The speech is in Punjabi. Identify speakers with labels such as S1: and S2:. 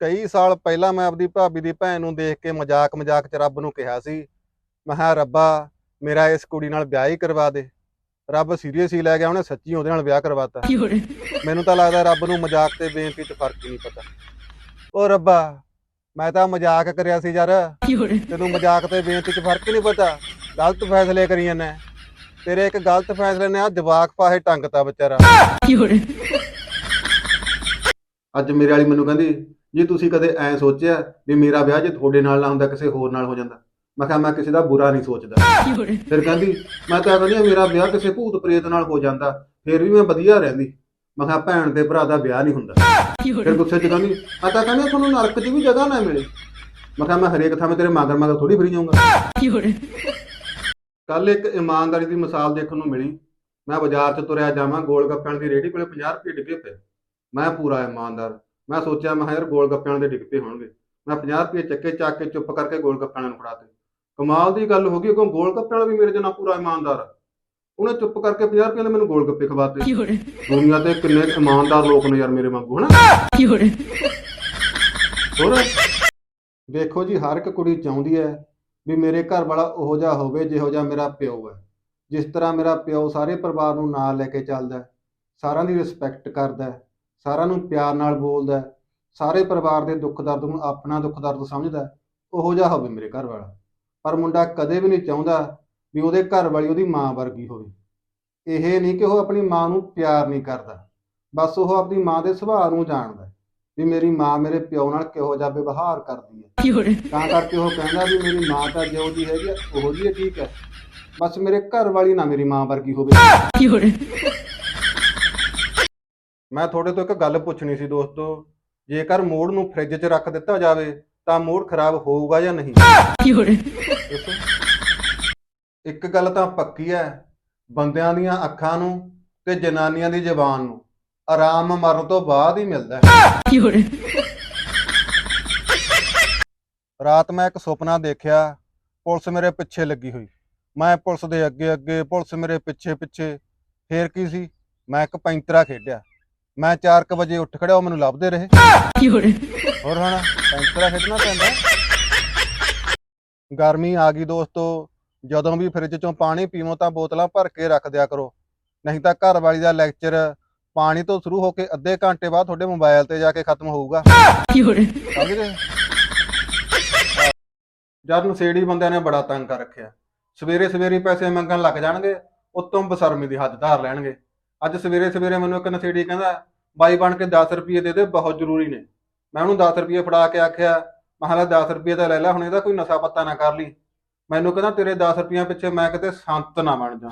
S1: ਕਈ ਸਾਲ ਪਹਿਲਾਂ ਮੈਂ ਆਪਦੀ ਭਾਬੀ ਦੀ ਭੈਣ ਨੂੰ ਦੇਖ ਕੇ ਮਜ਼ਾਕ ਮਜ਼ਾਕ 'ਚ ਰੱਬ ਨੂੰ ਕਿਹਾ ਸੀ ਮਹਾ ਰੱਬਾ ਮੇਰਾ ਇਸ ਕੁੜੀ ਨਾਲ ਵਿਆਹ ਹੀ ਕਰਵਾ ਦੇ। ਰੱਬ ਸੀਰੀਅਸ ਹੀ ਲੈ ਗਿਆ ਉਹਨੇ ਸੱਚੀ ਉਹਦੇ ਨਾਲ ਵਿਆਹ ਕਰਵਾਤਾ। ਮੈਨੂੰ ਤਾਂ ਲੱਗਦਾ ਰੱਬ ਨੂੰ ਮਜ਼ਾਕ ਤੇ ਬੇਨਤੀ 'ਚ ਫ਼ਰਕ ਨਹੀਂ ਪਤਾ। ਉਹ ਰੱਬਾ ਮੈਂ ਤਾਂ ਮਜ਼ਾਕ ਕਰਿਆ ਸੀ ਯਾਰ। ਤੈਨੂੰ ਮਜ਼ਾਕ ਤੇ ਬੇਨਤੀ 'ਚ ਫ਼ਰਕ ਨਹੀਂ ਪਤਾ। ਗਲਤ ਫੈਸਲੇ ਕਰੀ ਜਾਂਦਾ। ਤੇਰੇ ਇੱਕ ਗਲਤ ਫੈਸਲੇ ਨੇ ਆ ਜਵਾਕ ਪਾਹੇ ਟੰਗਤਾ ਵਿਚਾਰਾ। ਅੱਜ ਮੇਰੇ ਵਾਲੀ ਮੈਨੂੰ ਕਹਿੰਦੀ ਜੇ ਤੁਸੀਂ ਕਦੇ ਐ ਸੋਚਿਆ ਵੀ ਮੇਰਾ ਵਿਆਹ ਜੇ ਤੁਹਾਡੇ ਨਾਲ ਨਾ ਹੁੰਦਾ, ਕਿਸੇ ਹੋਰ ਨਾਲ ਹੋ ਜਾਂਦਾ, ਮੈਂ ਕਿਹਾ ਮੈਂ ਕਿਸੇ ਦਾ ਬੁਰਾ ਨਹੀਂ ਸੋਚਦਾ। ਫਿਰ ਕਹਿੰਦੀ, ਮੈਂ ਤਾਂ ਕਹਿੰਦੀ ਮੇਰਾ ਵਿਆਹ ਕਿਸੇ ਭੂਤ ਪ੍ਰੇਤ ਨਾਲ ਹੋ ਜਾਂਦਾ, ਫਿਰ ਵੀ ਮੈਂ ਵਧੀਆ ਰਹਿੰਦੀ। ਮੈਂ ਕਿਹਾ ਭੈਣ ਤੇ ਭਰਾ ਦਾ ਵਿਆਹ ਨਹੀਂ ਹੁੰਦਾ। ਫਿਰ ਗੁੱਸੇ 'ਚ ਕਹਿੰਦੀ, ਮੈਂ ਤਾਂ ਕਹਿੰਦੀ ਤੁਹਾਨੂੰ ਨਰਕ 'ਚ ਵੀ ਜਗ੍ਹਾ ਨਾ ਮਿਲੇ। ਮੈਂ ਕਿਹਾ ਮੈਂ ਹਰੇਕ ਥਾਂ 'ਤੇ ਤੇਰੇ ਮਾਗਰ ਮਾਗਰ ਥੋੜੀ ਫਰੀ ਜਾਊਂਗਾ। ਕੱਲ ਇੱਕ ਇਮਾਨਦਾਰੀ ਦੀ ਮਿਸਾਲ ਦੇਖਣ ਨੂੰ ਮਿਲੀ। ਮੈਂ ਬਾਜ਼ਾਰ 'ਚ ਤੁਰਿਆ ਜਾਵਾਂ, ਗੋਲ ਗੱਪਿਆਂ ਦੀ ਰੇਹੜੀ ਕੋਲੇ 50 ਰੁਪਏ ਡਿੱਗੇ ਪਏ। ਮੈਂ ਪੂਰਾ ਇਮਾਨਦਾਰ। ਮੈਂ ਸੋਚਿਆ ਮੈਂ ਕਿਹਾ ਯਾਰ ਗੋਲ ਗੱਪਿਆਂ ਦੇ ਡਿੱਗ ਹੋਣਗੇ। ਮੈਂ 50 ਰੁਪਏ ਚੱਕੇ ਚੱਕ ਕੇ ਚੁੱਪ ਕਰਕੇ ਗੋਲ ਗੱਪਿਆਂ ਨੂੰ ਨੂੰ ਫੜਾਤੇ ਕਮਾਲ ਦੀ ਗੱਲ ਹੋ ਗਈ ਕਿਉਂ ਗੋਲ ਗੱਪਿਆਂ ਵਾਲਾ ਵੀ ਮੇਰੇ ਜਨਾ ਪੂਰਾ ਇਮਾਨਦਾਰ ਉਹਨੇ ਚੁੱਪ ਕਰਕੇ 50 ਰੁਪਏ ਦੇ ਮੈਨੂੰ ਗੋਲ ਗੱਪੇ ਖਵਾਤੇ ਦੁਨੀਆ ਤੇ ਕਿੰਨੇ ਇਮਾਨਦਾਰ ਲੋਕ ਨੇ ਯਾਰ ਮੇਰੇ ਵਾਂਗੂ ਹਨਾ? ਹੋਰ? ਦੇਖੋ ਜੀ ਹਰ ਇੱਕ ਕੁੜੀ ਚਾਹੁੰਦੀ ਹੈ ਵੀ ਮੇਰੇ ਘਰ ਵਾਲਾ ਉਹੋ ਜਿਹਾ ਹੋਵੇ ਜਿਹੋ ਜਿਹਾ ਮੇਰਾ ਪਿਓ ਹੈ। ਜਿਸ ਤਰ੍ਹਾਂ ਮੇਰਾ ਪਿਓ ਸਾਰੇ ਪਰਿਵਾਰ ਨੂੰ ਨਾਲ ਲੈ ਕੇ ਚੱਲਦਾ ਸਾਰਿਆਂ ਦੀ ਰਿਸਪੈਕਟ ਕਰਦਾ ਸਾਰਿਆਂ ਨੂੰ ਪਿਆਰ ਨਾਲ ਬੋਲਦਾ ਸਾਰੇ ਪਰਿਵਾਰ ਦੇ ਦੁੱਖ ਦਰਦ ਨੂੰ ਆਪਣਾ ਦੁੱਖ ਦਰਦ ਸਮਝਦਾ ਉਹੋ ਜਿਹਾ ਹੋਵੇ ਮੇਰੇ ਘਰ ਵਾਲਾ। ਪਰ ਮੁੰਡਾ ਕਦੇ ਵੀ ਨਹੀਂ ਚਾਹੁੰਦਾ ਵੀ ਉਹਦੇ ਘਰ ਵਾਲੀ ਉਹਦੀ ਮਾਂ ਵਰਗੀ ਹੋਵੇ। ਇਹ ਨਹੀਂ ਕਿ ਉਹ ਆਪਣੀ ਮਾਂ ਨੂੰ ਪਿਆਰ ਨਹੀਂ ਕਰਦਾ ਬਸ ਉਹ ਆਪਣੀ ਮਾਂ ਦੇ ਸੁਭਾਅ ਨੂੰ ਜਾਣਦਾ ਵੀ ਮੇਰੀ ਮਾਂ ਮੇਰੇ ਪਿਓ ਨਾਲ ਕਿਹੋ ਜਿਹਾ ਵਿਵਹਾਰ ਕਰਦੀ ਹੈ। ਤਾਂ ਕਰਕੇ ਉਹ ਕਹਿੰਦਾ ਵੀ ਮੇਰੀ ਮਾਂ ਤਾਂ ਜਿਹੋ ਜੀ ਹੈਗੀ ਉਹੋ ਜੀ ਠੀਕ ਹੈ। ਬਸ ਮੇਰੇ ਘਰ ਵਾਲੀ ਨਾ ਮੇਰੀ ਮਾਂ ਵਰਗੀ ਹੋਵੇ। ਮੈਂ ਤੁਹਾਡੇ ਤੋਂ ਇੱਕ ਗੱਲ ਪੁੱਛਣੀ ਸੀ ਦੋਸਤੋ ਜੇਕਰ ਮੋੜ ਨੂੰ ਫ੍ਰਿਜ 'ਚ ਰੱਖ ਦਿੱਤਾ ਜਾਵੇ ਤਾਂ ਮੋੜ ਖਰਾਬ ਹੋਊਗਾ ਜਾਂ ਨਹੀਂ? ਇੱਕ ਗੱਲ ਤਾਂ ਪੱਕੀ ਹੈ ਬੰਦਿਆਂ ਦੀਆਂ ਅੱਖਾਂ ਨੂੰ ਤੇ ਜਨਾਨੀਆਂ ਦੀ ਜ਼ੁਬਾਨ ਨੂੰ ਆਰਾਮ ਮਰਨ ਤੋਂ ਬਾਅਦ ਹੀ ਮਿਲਦਾ ਹੈ। ਰਾਤ ਮੈਂ ਇੱਕ ਸੁਪਨਾ ਦੇਖਿਆ ਪੁਲਿਸ ਮੇਰੇ ਪਿੱਛੇ ਲੱਗੀ ਹੋਈ। ਮੈਂ ਪੁਲਿਸ ਦੇ ਅੱਗੇ ਅੱਗੇ ਪੁਲਿਸ ਮੇਰੇ ਪਿੱਛੇ ਪਿੱਛੇ ਫੇਰ ਕੀ ਸੀ? ਮੈਂ ਇੱਕ ਪੈਂਤਰਾ ਖੇਡਿਆ। ਮੈਂ 4:00 ਵਜੇ ਉੱਠ ਖੜਿਆ, ਉਹ ਮੈਨੂੰ ਲੱਭਦੇ ਰਹੇ। ਹੋਰ ਹੁਣ ਪੈਂਤਰਾ ਖੇਡਣਾ ਪੈਂਦਾ। ਗਰਮੀ ਆ ਗਈ ਦੋਸਤੋ, ਜਦੋਂ ਵੀ ਫ੍ਰਿਜ ਚੋਂ ਪਾਣੀ ਪੀਵੋ ਤਾਂ ਬੋਤਲਾਂ ਭਰ ਕੇ ਰੱਖ ਦਿਆ ਕਰੋ। ਨਹੀਂ ਤਾਂ ਘਰ ਵਾਲੀ ਦਾ ਲੈਕਚਰ ਪਾਣੀ ਤੋਂ ਸ਼ੁਰੂ ਹੋ ਕੇ ਅੱਧੇ ਘੰਟੇ ਬਾਅਦ ਤੁਹਾਡੇ ਮੋਬਾਈਲ ਤੇ ਜਾ ਕੇ ਖਤਮ ਹੋਊਗਾ।
S2: ਸਮਝ
S1: ਗਏ? ਜਦ ਸੇੜੀ ਬੰਦਿਆਂ ਨੇ ਬੜਾ ਤੰਗ ਕਰ ਰੱਖਿਆ। ਸਵੇਰੇ ਸਵੇਰੇ ਪੈਸੇ ਮੰਗਣ ਲੱਗ ਜਾਣਗੇ, ਉਤੋਂ ਬਸਰਮੀ ਦੀ ਹੱਦ ਧਾਰ ਲੈਣਗੇ। ਅੱਜ ਸਵੇਰੇ ਸਵੇਰੇ ਮੈਨੂੰ ਇੱਕ ਨਸ਼ੇੜੀ ਕਹਿੰਦਾ, ਬਾਈ ਬਣ ਕੇ 10 ਰੁਪਏ ਦੇ ਦੇ, ਬਹੁਤ ਜ਼ਰੂਰੀ ਨੇ। ਮੈਂ ਉਹਨੂੰ 10 ਰੁਪਏ ਫੜਾ ਕੇ ਆਖਿਆ ਮਹਾਲਾ 10 ਰੁਪਏ ਤਾਂ ਲੈ ਲੈ, ਹੁਣ ਇਹਦਾ ਕੋਈ ਨਸ਼ਾ ਪੱਤਾ ਨਾ ਕਰ ਲਈ। ਮੈਨੂੰ ਕਹਿੰਦਾ, ਤੇਰੇ 10 ਰੁਪਈਆਂ ਪਿੱਛੇ ਮੈਂ ਕਿਤੇ ਸੰਤ ਨਾ ਬਣ ਜਾ।